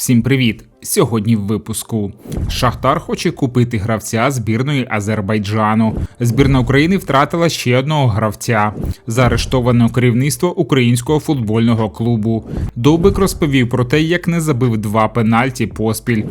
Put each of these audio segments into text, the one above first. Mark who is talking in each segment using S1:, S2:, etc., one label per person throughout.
S1: Всім привіт! Сьогодні в випуску Шахтар хоче купити гравця збірної Азербайджану. Збірна України втратила ще одного гравця. Заарештовано керівництво українського футбольного клубу. Довбик розповів про те, як не забив два пенальті поспіль.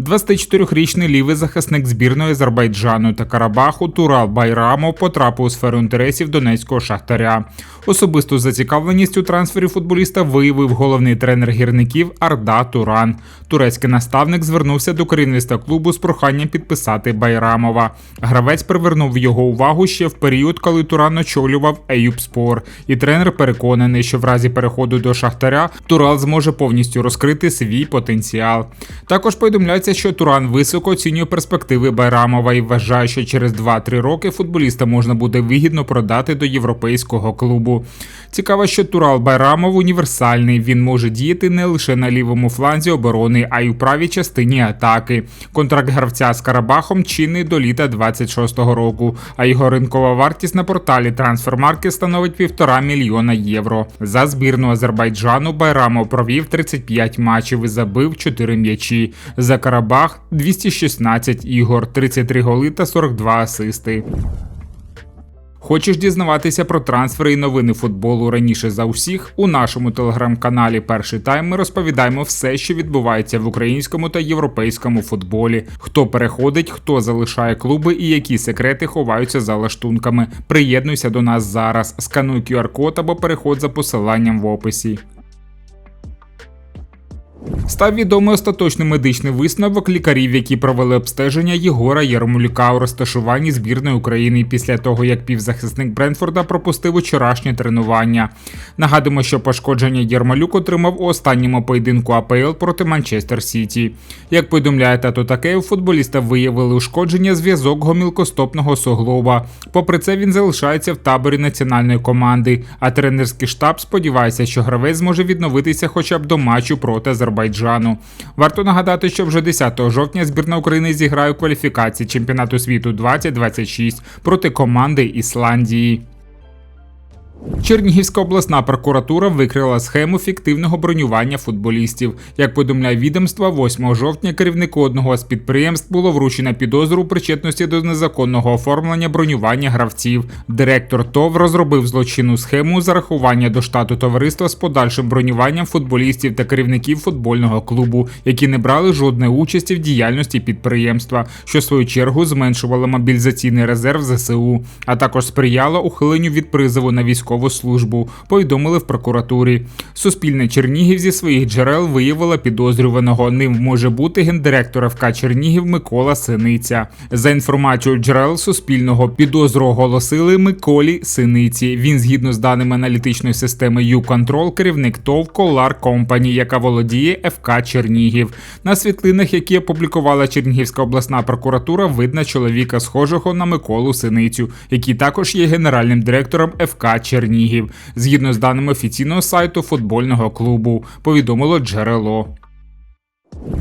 S1: 24-річний лівий захисник збірної Азербайджану та Карабаху Турал Байрамов потрапив у сферу інтересів донецького шахтаря. Особисту зацікавленість у трансфері футболіста виявив головний тренер гірників Арда Туран. Турецький наставник звернувся до керівництва клубу з проханням підписати Байрамова. Гравець привернув його увагу ще в період, коли Туран очолював Еюбспор. І тренер переконаний, що в разі переходу до шахтаря Турал зможе повністю розкрити свій потенціал. Також повідомляється, що Туран високо оцінює перспективи Байрамова і вважає, що через 2-3 роки футболіста можна буде вигідно продати до європейського клубу. Цікаво, що Турал Байрамов універсальний. Він може діяти не лише на лівому фланзі оборони, а й у правій частині атаки. Контракт гравця з Карабахом чинний до літа 26-го року, а його ринкова вартість на порталі Трансфермаркет становить півтора мільйона євро. За збірну Азербайджану Байрамов провів 35 матчів і забив 4 м'ячі. За Карабах 216 ігор, 33 голи та 42 асисти. Хочеш дізнаватися про трансфери і новини футболу раніше за усіх? У нашому телеграм-каналі Перший тайм ми розповідаємо все, що відбувається в українському та європейському футболі. Хто переходить, хто залишає клуби і які секрети ховаються за лаштунками. Приєднуйся до нас зараз. Скануй QR-код або переход за посиланням в описі. Став відомий остаточний медичний висновок лікарів, які провели обстеження Єгора Ярмолюка у розташуванні збірної України після того, як півзахисник Брентфорда пропустив учорашнє тренування. Нагадуємо, що пошкодження Єрмолюк отримав у останньому поєдинку АПЛ проти Манчестер Сіті. Як повідомляє тато таке, у футболіста виявили ушкодження зв'язок гомілкостопного суглоба. Попри це, він залишається в таборі національної команди, а тренерський штаб сподівається, що гравець зможе відновитися хоча б до матчу проти Азербайджану. Варто нагадати, що вже 10 жовтня збірна України зіграє у кваліфікації чемпіонату світу 2026 проти команди Ісландії. Чернігівська обласна прокуратура викрила схему фіктивного бронювання футболістів. Як повідомляє відомство, 8 жовтня керівнику одного з підприємств було вручено підозру у причетності до незаконного оформлення бронювання гравців. Директор ТОВ розробив злочинну схему зарахування до штату товариства з подальшим бронюванням футболістів та керівників футбольного клубу, які не брали жодної участі в діяльності підприємства, що в свою чергу зменшувало мобілізаційний резерв ЗСУ, а також сприяло ухиленню від призову на військову військову службу, повідомили в прокуратурі. Суспільне Чернігів зі своїх джерел виявило підозрюваного. Ним може бути гендиректор ФК Чернігів Микола Синиця. За інформацією джерел Суспільного підозру оголосили Миколі Синиці. Він, згідно з даними аналітичної системи YouControl, керівник ТОВ Колар Компані, яка володіє ФК Чернігів. На світлинах, які опублікувала Чернігівська обласна прокуратура, видно чоловіка, схожого на Миколу Синицю, який також є генеральним директором ФК Чернігів. Чернігів, згідно з даними офіційного сайту футбольного клубу, повідомило джерело.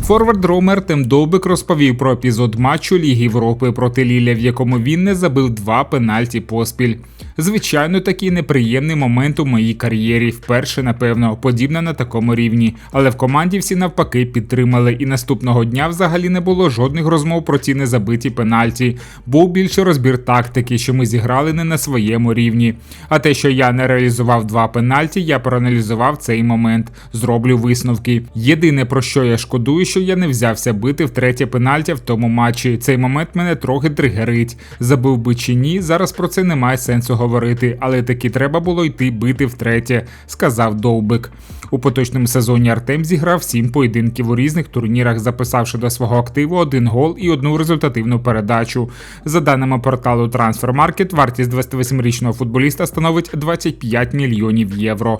S1: Форвард Ромер Тем Довбик розповів про епізод матчу Ліги Європи проти Ліля, в якому він не забив два пенальті поспіль. Звичайно, такий неприємний момент у моїй кар'єрі. Вперше, напевно, подібне на такому рівні. Але в команді всі навпаки підтримали, і наступного дня взагалі не було жодних розмов про ці незабиті пенальті. Був більше розбір тактики, що ми зіграли не на своєму рівні. А те, що я не реалізував два пенальті, я проаналізував цей момент. Зроблю висновки. Єдине про що я шкодую, що я не взявся бити в третє пенальті в тому матчі. Цей момент мене трохи тригерить. Забив би чи ні, зараз про це немає сенсу говорити, але таки треба було йти бити втретє, сказав Довбик. У поточному сезоні Артем зіграв сім поєдинків у різних турнірах, записавши до свого активу один гол і одну результативну передачу. За даними порталу Transfermarkt, вартість 28-річного футболіста становить 25 мільйонів євро.